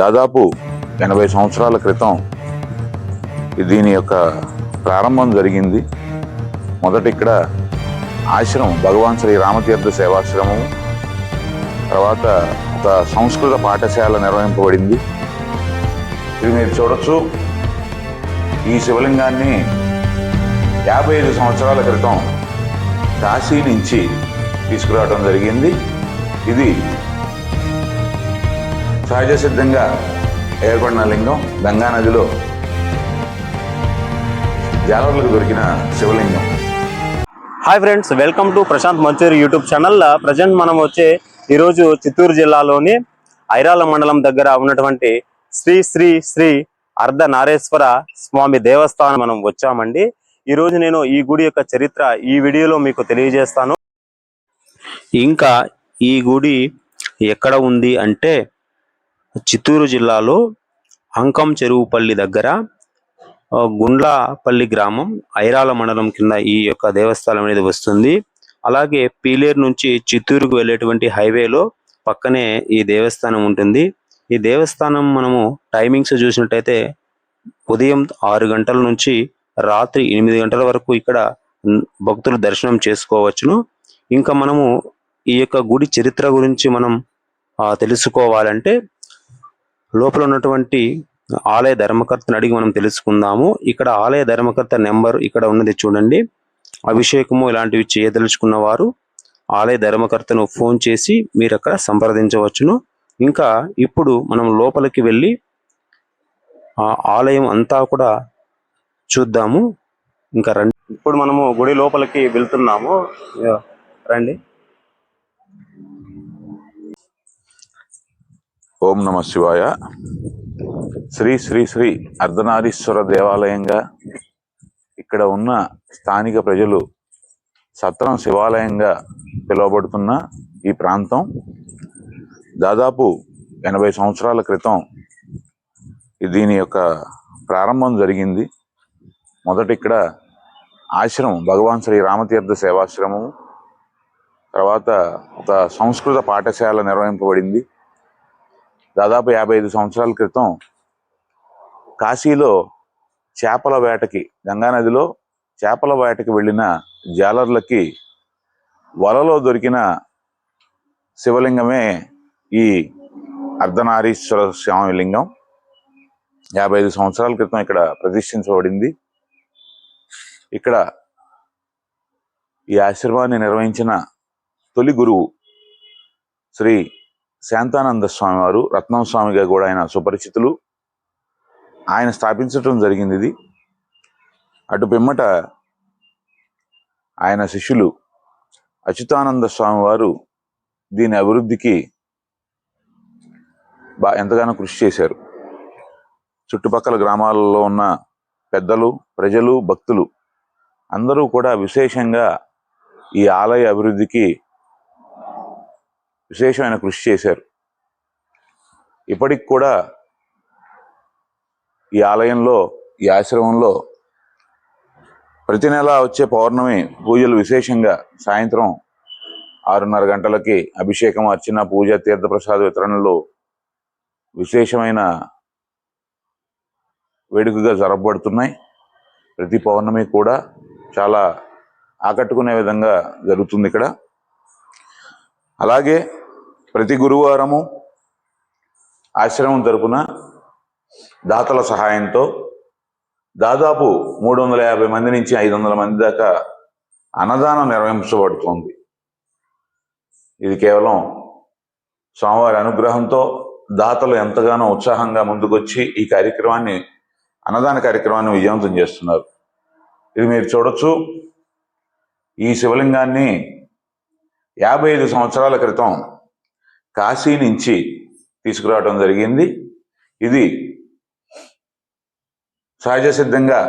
దాదాపు ఎనభై సంవత్సరాల క్రితం దీని యొక్క ప్రారంభం జరిగింది. మొదట ఇక్కడ ఆశ్రమం భగవాన్ శ్రీ రామతీర్థ సేవాశ్రమం తర్వాత ఒక సంస్కృత పాఠశాల నిర్వహింపబడింది. ఇది మీరు చూడొచ్చు. ఈ శివలింగాన్ని యాభై ఐదు సంవత్సరాల క్రితం కాశీ నుంచి తీసుకురావడం జరిగింది. ఇది సహజ సిద్ధంగా ఏర్పడిన లింగం గంగా నదిలో జాలర్లకు దొరికిన శివలింగం. Hi friends welcome to Prashanth Manchuri YouTube channel. Present మనం వచ్చే ఈరోజు చిత్తూరు జిల్లాలోని ఐరాల మండలం దగ్గర ఉన్నటువంటి శ్రీ శ్రీ శ్రీ అర్ధ నారేశ్వర స్వామి దేవస్థానం మనం వచ్చామండి. ఈ రోజు నేను ఈ గుడి యొక్క చరిత్ర ఈ వీడియోలో మీకు తెలియజేస్తాను. ఇంకా ఈ గుడి ఎక్కడ ఉంది అంటే చిత్తూరు జిల్లాలో అంకం చెరువుపల్లి దగ్గర గుండ్లపల్లి గ్రామం ఐరాల మండలం కింద ఈ యొక్క దేవస్థానం అనేది వస్తుంది. అలాగే పీలేరు నుంచి చిత్తూరుకు వెళ్ళేటువంటి హైవేలో పక్కనే ఈ దేవస్థానం ఉంటుంది. ఈ దేవస్థానం మనము టైమింగ్స్ చూసినట్టయితే ఉదయం ఆరు గంటల నుంచి రాత్రి ఎనిమిది గంటల వరకు ఇక్కడ భక్తులు దర్శనం చేసుకోవచ్చును. ఇంకా మనము ఈ యొక్క గుడి చరిత్ర గురించి మనం తెలుసుకోవాలంటే లోపల ఉన్నటువంటి ఆలయ ధర్మకర్తను అడిగి మనం తెలుసుకుందాము. ఇక్కడ ఆలయ ధర్మకర్త నెంబర్ ఇక్కడ ఉన్నది చూడండి. అభిషేకము ఇలాంటివి చేయదలుచుకున్న వారు ఆలయ ధర్మకర్తను ఫోన్ చేసి మీరు అక్కడ సంప్రదించవచ్చును. ఇంకా ఇప్పుడు మనం లోపలికి వెళ్ళి ఆ ఆలయం అంతా కూడా చూద్దాము. ఇంకా రండి. ఇప్పుడు మనము గుడి లోపలికి వెళ్తున్నాము. రండి. ఓం నమ శివాయ. శ్రీ శ్రీ శ్రీ అర్ధనారీశ్వర దేవాలయంగా ఇక్కడ ఉన్న స్థానిక ప్రజలు సత్రం శివాలయంగా పిలువబడుతున్న ఈ ప్రాంతం దాదాపు ఎనభై సంవత్సరాల క్రితం దీని యొక్క ప్రారంభం జరిగింది. మొదట ఇక్కడ ఆశ్రమం భగవాన్ శ్రీ రామతీర్థ సేవాశ్రమం తర్వాత ఒక సంస్కృత పాఠశాల నిర్వహింపబడింది. దాదాపు యాభై ఐదు సంవత్సరాల క్రితం కాశీలో చేపల వేటకి గంగానదిలో చేపల వేటకి వెళ్ళిన జాలర్లకి వలలో దొరికిన శివలింగమే ఈ అర్ధనారీశ్వర స్వామి లింగం యాభై ఐదు సంవత్సరాల క్రితం ఇక్కడ ప్రతిష్ఠించబడింది. ఇక్కడ ఈ ఆశ్రమాన్ని నిర్వహించిన తొలి గురువు శ్రీ శాంతానంద స్వామి వారు రత్నం స్వామిగా కూడా ఆయన సుపరిచితులు. ఆయన స్థాపించటం జరిగింది ఇది. అటు పిమ్మట ఆయన శిష్యులు అచ్యుతానంద స్వామి వారు దీని అభివృద్ధికి బా ఎంతగానో కృషి చేశారు. చుట్టుపక్కల గ్రామాలలో ఉన్న పెద్దలు ప్రజలు భక్తులు అందరూ కూడా విశేషంగా ఈ ఆలయ అభివృద్ధికి విశేషమైన కృషి చేశారు. ఇప్పటికి కూడా ఈ ఆలయంలో ఈ ఆశ్రమంలో ప్రతి నెల వచ్చే పౌర్ణమి పూజలు విశేషంగా సాయంత్రం ఆరున్నర గంటలకి అభిషేకం అర్చన పూజ తీర్థప్రసాద వితరణలు విశేషమైన వేడుకగా జరపబడుతున్నాయి. ప్రతి పౌర్ణమి కూడా చాలా ఆకట్టుకునే విధంగా జరుగుతుంది ఇక్కడ. అలాగే ప్రతి గురువారము ఆశ్రమం తరపున దాతల సహాయంతో దాదాపు మూడు వందల యాభై మంది నుంచి ఐదు వందల మంది దాకా అన్నదానం నిర్వహించబడుతోంది. ఇది కేవలం స్వామివారి అనుగ్రహంతో దాతలు ఎంతగానో ఉత్సాహంగా ముందుకొచ్చి ఈ కార్యక్రమాన్ని అన్నదాన కార్యక్రమాన్ని విజయవంతం చేస్తున్నారు. ఇది మీరు చూడొచ్చు. ఈ శివలింగాన్ని యాభై ఐదు సంవత్సరాల క్రితం కాశీ నుంచి తీసుకురావడం జరిగింది. ఇది సహజ సిద్ధంగా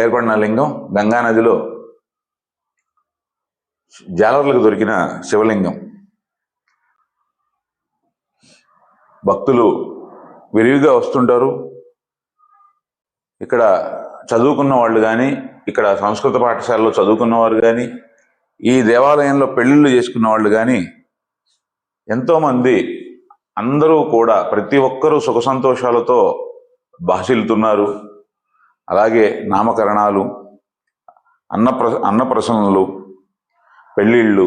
ఏర్పడిన లింగం గంగా నదిలో జాలర్లకు దొరికిన శివలింగం. భక్తులు విరివిగా వస్తుంటారు. ఇక్కడ చదువుకున్న వాళ్ళు కానీ ఇక్కడ సంస్కృత పాఠశాలలో చదువుకున్న వారు కానీ ఈ దేవాలయంలో పెళ్ళిళ్ళు చేసుకున్న వాళ్ళు కానీ ఎంతోమంది అందరూ కూడా ప్రతి ఒక్కరూ సుఖ సంతోషాలతో భాషిల్తున్నారు అలాగే నామకరణాలు అన్నప్ర అన్నప్రసన్నలు పెళ్ళిళ్ళు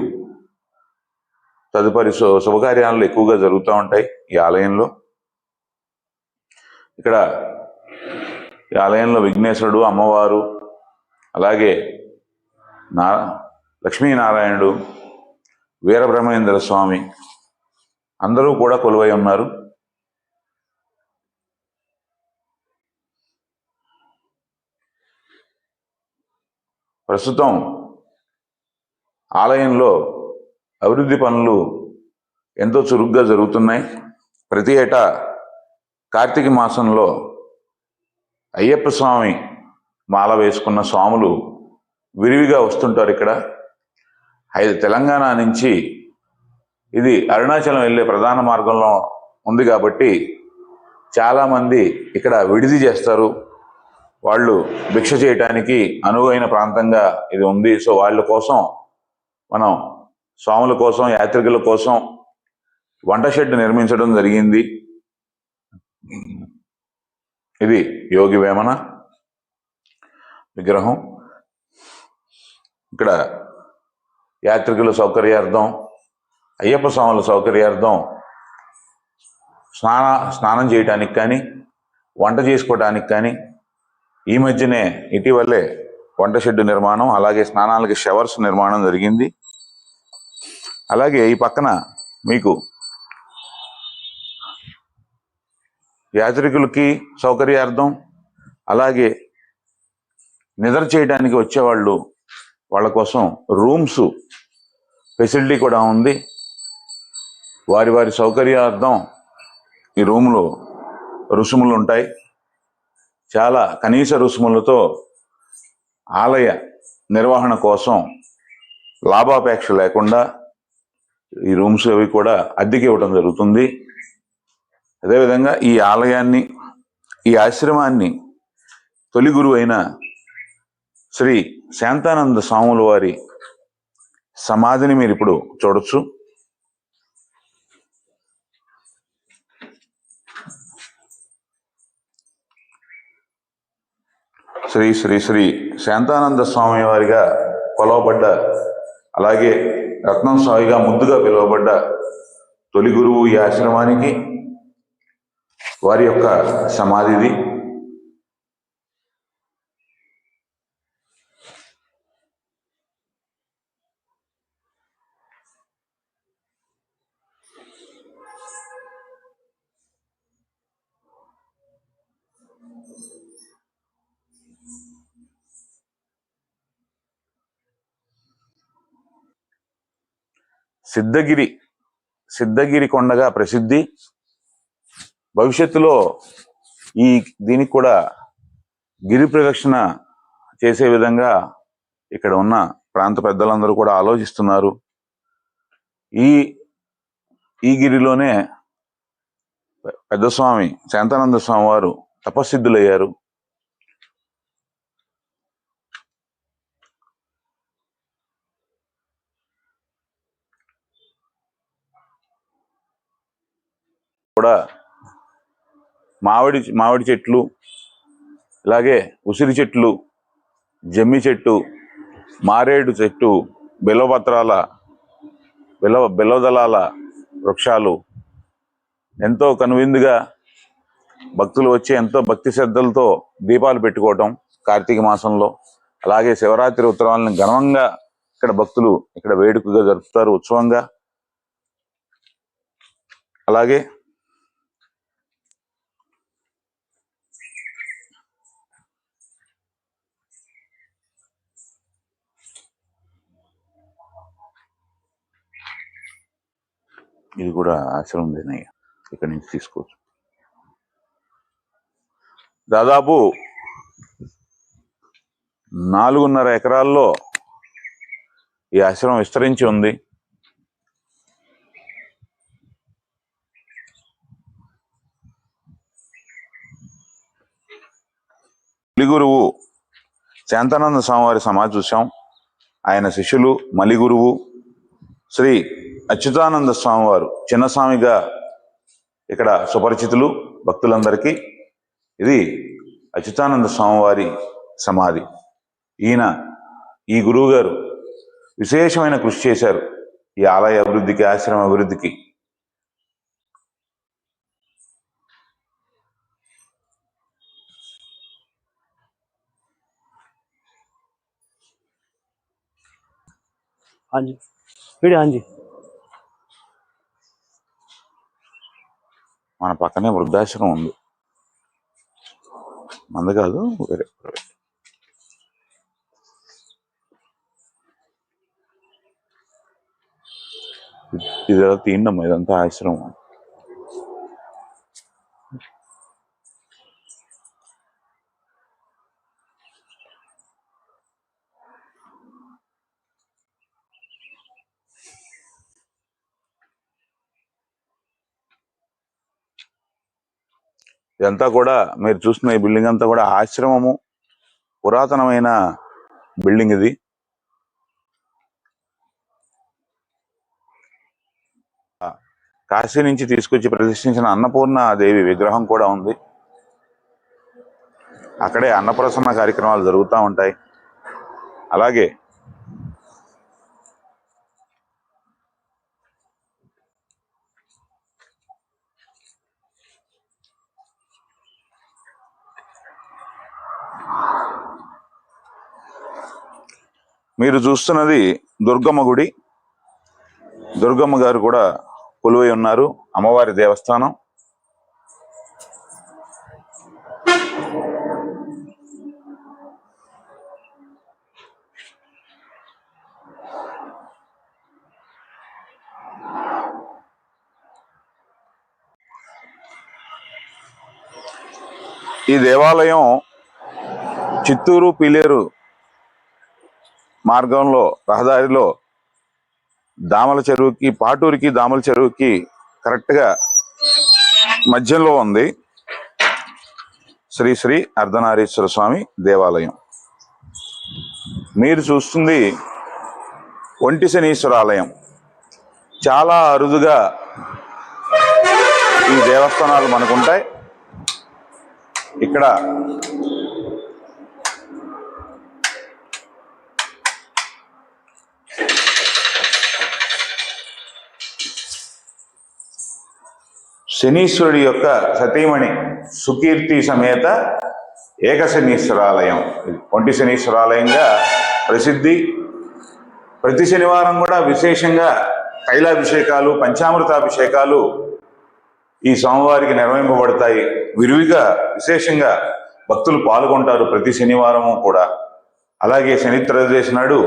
తదుపరి శుభకార్యాలు ఎక్కువగా జరుగుతూ ఉంటాయి ఈ ఆలయంలో. ఇక్కడ ఈ ఆలయంలో విఘ్నేశ్వరుడు అమ్మవారు అలాగే నా లక్ష్మీనారాయణుడు వీరబ్రహ్మేంద్ర స్వామి అందరూ కూడా కొలువై ఉన్నారు. ప్రస్తుతం ఆలయంలో అభివృద్ధి పనులు ఎంతో చురుగ్గా జరుగుతున్నాయి. ప్రతి ఏటా కార్తీక మాసంలో అయ్యప్ప స్వామి మాల వేసుకున్న స్వాములు విరివిగా వస్తుంటారు ఇక్కడ. ఐదు తెలంగాణ నుంచి ఇది అరుణాచలం వెళ్ళే ప్రధాన మార్గంలో ఉంది కాబట్టి చాలామంది ఇక్కడ విడిది చేస్తారు. వాళ్ళు భిక్ష చేయటానికి అనువైన ప్రాంతంగా ఇది ఉంది. సో వాళ్ళ కోసం మనం స్వాముల కోసం యాత్రికుల కోసం వంట షెడ్ నిర్మించడం జరిగింది. ఇది యోగి వేమన విగ్రహం. ఇక్కడ యాత్రికుల సౌకర్యార్థం అయ్యప్ప స్వాముల సౌకర్యార్థం స్నాన స్నానం చేయటానికి కానీ వంట చేసుకోవడానికి కానీ ఈ మధ్యనే ఇటీవలే వంట షెడ్ నిర్మాణం అలాగే స్నానాలకి షవర్స్ నిర్మాణం జరిగింది. అలాగే ఈ పక్కన మీకు యాత్రికులకి సౌకర్యార్థం అలాగే నిద్ర చేయడానికి వచ్చేవాళ్ళు వాళ్ళ కోసం రూమ్స్ ఫెసిలిటీ కూడా ఉంది. వారి వారి సౌకర్యార్థం ఈ రూములో రుసుములు ఉంటాయి. చాలా కనీస రుసుములతో ఆలయ నిర్వహణ కోసం లాభాపేక్ష లేకుండా ఈ రూమ్స్ అవి కూడా అద్దెకి ఇవ్వడం జరుగుతుంది. అదేవిధంగా ఈ ఆలయాన్ని ఈ ఆశ్రమాన్ని తొలి గురువు అయిన శ్రీ శాంతానంద స్వాముల వారి సమాధిని మీరు ఇప్పుడు చూడొచ్చు. శ్రీ శ్రీ శ్రీ శాంతానంద స్వామి వారిగా కొలవబడ్డ అలాగే రత్నం స్వామిగా ముద్దుగా పిలువబడ్డ తొలి గురువు ఈ ఆశ్రమానికి వారి యొక్క సమాధిది. సిద్ధగిరి సిద్ధగిరి కొండగా ప్రసిద్ధి. భవిష్యత్తులో ఈ దీనికి కూడా గిరి ప్రదక్షిణ చేసే విధంగా ఇక్కడ ఉన్న ప్రాంత పెద్దలందరూ కూడా ఆలోచిస్తున్నారు. ఈ ఈ గిరిలోనే పెద్ద స్వామి శాంతానంద స్వామి వారు తపస్సిద్ధులయ్యారు. కూడా మామిడి మామిడి చెట్లు ఇలాగే ఉసిరి చెట్లు జమ్మి చెట్టు మారేడు చెట్టు బిలవపత్రాల బిలవ బిల్వదళాల వృక్షాలు ఎంతో కనువిందుగా భక్తులు వచ్చి ఎంతో భక్తి శ్రద్ధలతో దీపాలు పెట్టుకోవటం కార్తీక మాసంలో. అలాగే శివరాత్రి ఉత్సవాలను ఘనంగా ఇక్కడ భక్తులు ఇక్కడ వేడుకగా జరుపుతారు ఉత్సవంగా. అలాగే ఇది కూడా ఆశ్రమం దేనయ్య ఇక్కడి నుంచి తీసుకోవచ్చు. దాదాపు నాలుగున్నర ఎకరాల్లో ఈ ఆశ్రమం విస్తరించి ఉంది. గురువు శాంతానంద స్వామివారి సమాధి చూసాం ఆయన శిష్యులు మలిగురువు శ్రీ అచ్యుతానంద స్వామివారు చిన్నస్వామిగా ఇక్కడ సుపరిచితులు భక్తులందరికీ ఇది అచ్యుతానంద స్వామివారి సమాధి ఈయన ఈ గురువు గారు విశేషమైన కృషి చేశారు ఈ ఆలయ అభివృద్ధికి ఆశ్రమ అభివృద్ధికి हाँ जी वीडियो हाँ जी మన పక్కనే వృద్ధాశ్రమం ఉంది. మంది కాదు వేరే ఇది. తీండమ్మ ఇదంతా ఆశ్రమం. ఇదంతా కూడా మీరు చూస్తున్న ఈ బిల్డింగ్ అంతా కూడా ఆశ్రమము పురాతనమైన బిల్డింగ్ ఇది. కాశీ నుంచి తీసుకొచ్చి ప్రతిష్ఠించిన అన్నపూర్ణ దేవి విగ్రహం కూడా ఉంది. అక్కడే అన్నప్రసన్న కార్యక్రమాలు జరుగుతూ ఉంటాయి. అలాగే మీరు చూస్తున్నది దుర్గమ్మ గుడి. దుర్గమ్మ గారు కూడా కొలువై ఉన్నారు. అమ్మవారి దేవస్థానం. ఈ దేవాలయం చిత్తూరు పిలేరు మార్గంలో రహదారిలో దామల చెరువుకి పాటూరికి దామల చెరువుకి కరెక్ట్గా మధ్యలో ఉంది శ్రీ శ్రీ అర్ధనారీశ్వర స్వామి దేవాలయం. మీరు చూస్తుంది ఒంటి శనీశ్వర ఆలయం చాలా అరుదుగా ఈ దేవస్థానాలు మనకుంటాయి. ఇక్కడ శనీశ్వరుడి యొక్క సతీమణి సుకీర్తి సమేత ఏక శనీశ్వరాలయం ఒంటి శనీశ్వరాలయంగా ప్రసిద్ధి. ప్రతి శనివారం కూడా విశేషంగా తైలాభిషేకాలు పంచామృతాభిషేకాలు ఈ స్వామివారికి నిర్వహింపబడతాయి. విరివిగా విశేషంగా భక్తులు పాల్గొంటారు ప్రతి శనివారము కూడా. అలాగే శని త్రయోదశి నాడు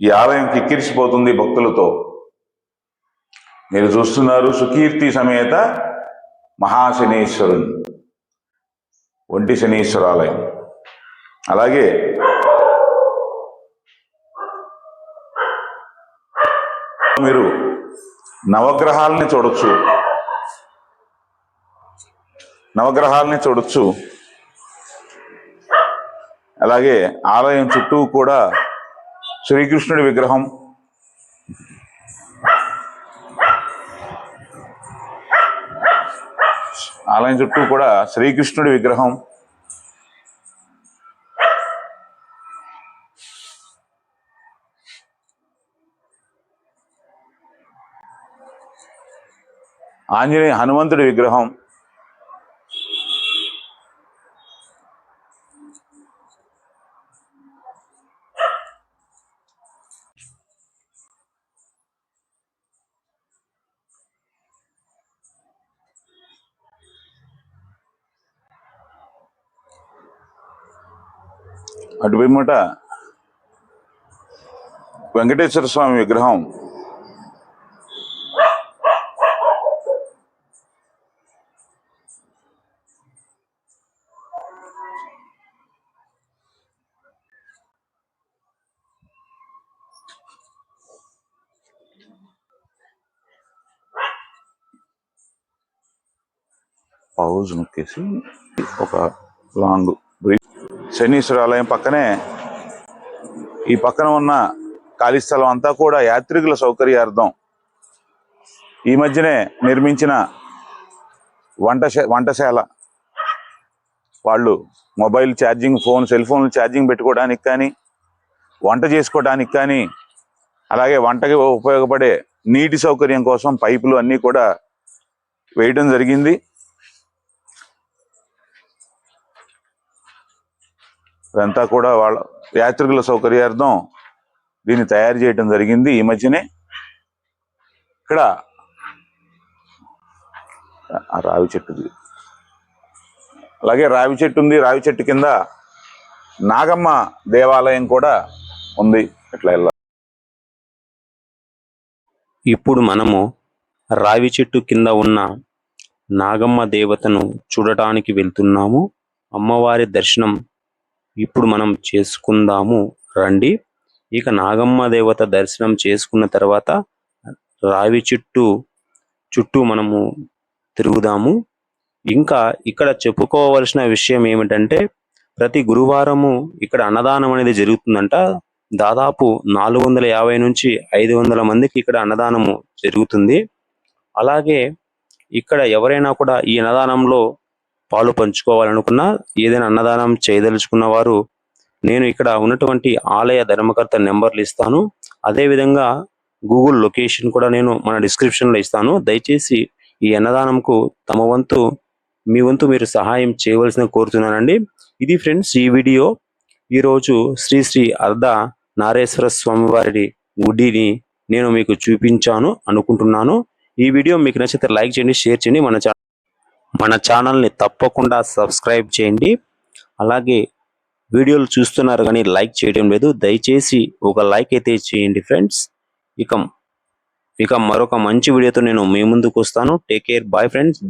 ఈ ఆలయం కిక్కిరిసిపోతుంది భక్తులతో. మీరు చూస్తున్నారు సుకీర్తి సమేత మహాశనీశ్వరుని ఒంటి శనీశ్వరాలయం. అలాగే మీరు నవగ్రహాలని చూడొచ్చు. నవగ్రహాలని చూడొచ్చు. అలాగే ఆలయం చుట్టూ కూడా శ్రీకృష్ణుడి విగ్రహం ఆలయం చుట్టూ కూడా శ్రీకృష్ణుడి విగ్రహం. ఆంజనేయ హనుమంతుడి విగ్రహం. అటు పిమ్మట వెంకటేశ్వర స్వామి విగ్రహం. పౌజ్ నొక్కేసి ఒక లాంగ్ బ్రీఫ్ శనీశ్వర ఆలయం పక్కనే. ఈ పక్కన ఉన్న ఖాళీ స్థలం అంతా కూడా యాత్రికుల సౌకర్యార్థం. ఈ మధ్యనే నిర్మించిన వంట వంటశాల వాళ్ళు mobile charging phone cell phone charging పెట్టుకోవడానికి కానీ వంట చేసుకోవడానికి కానీ అలాగే వంటకి ఉపయోగపడే నీటి సౌకర్యం కోసం పైపులు అన్నీ కూడా వేయడం జరిగింది. ఇదంతా కూడా వాళ్ళ యాత్రికుల సౌకర్యార్థం దీన్ని తయారు చేయడం జరిగింది. ఈ మధ్యనే ఇక్కడ రావి చెట్టుది అలాగే రావి చెట్టు ఉంది. రావి చెట్టు కింద నాగమ్మ దేవాలయం కూడా ఉంది. ఇట్లా వెళ్ళాలి ఇప్పుడు మనము రావి చెట్టు కింద ఉన్న నాగమ్మ దేవతను చూడటానికి వెళ్తున్నాము. అమ్మవారి దర్శనం ఇప్పుడు మనం చేసుకుందాము. రండి. ఇక నాగమ్మ దేవత దర్శనం చేసుకున్న తర్వాత రావి చుట్టూ చుట్టూ మనము తిరుగుదాము. ఇంకా ఇక్కడ చెప్పుకోవలసిన విషయం ఏమిటంటే ప్రతి గురువారము ఇక్కడ అన్నదానం అనేది జరుగుతుందంట. దాదాపు నాలుగు వందల యాభై నుంచి ఐదు వందల మందికి ఇక్కడ అన్నదానము జరుగుతుంది. అలాగే ఇక్కడ ఎవరైనా కూడా ఈ అన్నదానంలో పాలు పంచుకోవాలనుకున్నా ఏదైనా అన్నదానం చేయదలుచుకున్న వారు నేను ఇక్కడ ఉన్నటువంటి ఆలయ ధర్మకర్త నెంబర్లు ఇస్తాను. అదే విధంగా గూగుల్ లొకేషన్ కూడా నేను మన డిస్క్రిప్షన్లో ఇస్తాను. దయచేసి ఈ అన్నదానంకు తమ వంతు మీ వంతు మీరు సహాయం చేయవలసిన కోరుతున్నానండి. ఇది ఫ్రెండ్స్ ఈ వీడియో. ఈరోజు శ్రీ శ్రీ అర్ధ నారేశ్వర స్వామివారి గుడిని నేను మీకు చూపించాను అనుకుంటున్నాను. ఈ వీడియో మీకు నచ్చితే లైక్ చేయండి షేర్ చేయండి. మన ఛానల్ మన ఛానల్ని తప్పకుండా సబ్స్క్రైబ్ చేయండి. అలాగే వీడియోలు చూస్తున్నారు కానీ లైక్ చేయడం లేదు. దయచేసి ఒక లైక్ అయితే చేయండి ఫ్రెండ్స్. ఇక ఇక మరొక మంచి వీడియోతో నేను మీ ముందుకు వస్తాను. Take care bye friends